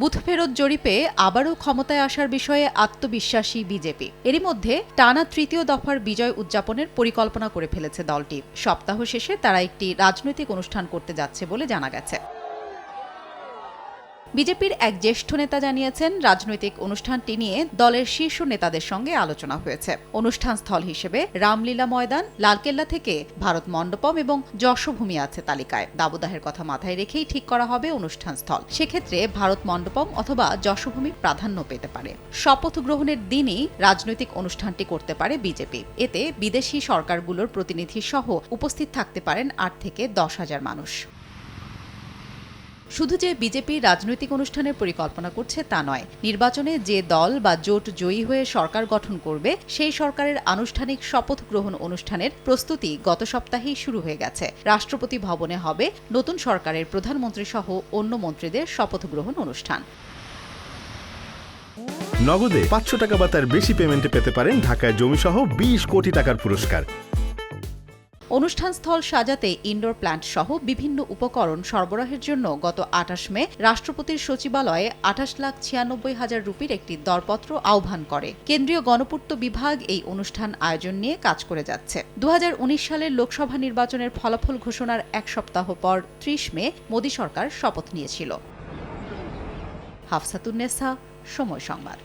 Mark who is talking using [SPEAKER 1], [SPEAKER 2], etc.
[SPEAKER 1] Booth ফেরত জরিপে আবারও ক্ষমতায় আসার বিষয়ে আত্মবিশ্বাসী বিজেপি। এরই মধ্যে টানা তৃতীয় দফার বিজয় উদযাপনের পরিকল্পনা করে ফেলেছে দলটি। সপ্তাহ শেষে তারা একটি রাজনৈতিক অনুষ্ঠান করতে যাচ্ছে বলে জানা গেছে। বিজেপির এক জ্যেষ্ঠ নেতা জানিয়েছেন, রাজনৈতিক অনুষ্ঠানটি নিয়ে দলের শীর্ষ নেতাদের সঙ্গে আলোচনা হয়েছে। অনুষ্ঠান স্থল হিসেবে রামলীলা ময়দান, লালকেল্লা থেকে ভারত মণ্ডপম এবং যশোভূমি আছে তালিকায়। দাবদাহের কথা মাথায় রেখেই ঠিক করা হবে অনুষ্ঠান স্থল। সেক্ষেত্রে ভারত মণ্ডপম অথবা যশোভূমি প্রাধান্য পেতে পারে। শপথ গ্রহণের দিনই রাজনৈতিক অনুষ্ঠানটি করতে পারে বিজেপি। এতে বিদেশি সরকারগুলোর প্রতিনিধি সহ উপস্থিত থাকতে পারেন আট থেকে দশ হাজার মানুষ। শুধু যে বিজেপি রাজনৈতিক অনুষ্ঠানের পরিকল্পনা করছে তা নয়, নির্বাচনে যে দল বা জোট জয়ী হয়ে সরকার গঠন করবে, সেই সরকারের আনুষ্ঠানিক শপথ গ্রহণ অনুষ্ঠানের প্রস্তুতি গত সপ্তাহেই শুরু হয়ে গেছে। রাষ্ট্রপতি ভবনে হবে নতুন সরকারের প্রধানমন্ত্রী সহ অন্য মন্ত্রীদের শপথ গ্রহণ অনুষ্ঠান।
[SPEAKER 2] নগদে পাঁচশো টাকা বা তার বেশি পেমেন্টে পেতে পারেন ঢাকায় জমিসহ বিশ কোটি টাকার পুরস্কার।
[SPEAKER 1] অনুষ্ঠান স্থল সাজাতে ইনডোর প্ল্যান্ট সহ বিভিন্ন উপকরণ সরবরাহের জন্য গত আঠাশ মে রাষ্ট্রপতির সচিবালয়ে আঠাশ লাখ ছিয়ানব্বই হাজার রুপির একটি দরপত্র আহ্বান করে। কেন্দ্রীয় গণপূর্ত বিভাগ এই অনুষ্ঠান আয়োজন নিয়ে কাজ করে যাচ্ছে। দু হাজার উনিশ সালের লোকসভা নির্বাচনের ফলাফল ঘোষণার এক সপ্তাহ পর ত্রিশ মে মোদী সরকার শপথ নিয়েছিল। হাফসাতুন্নেসা সময় সংবাদ।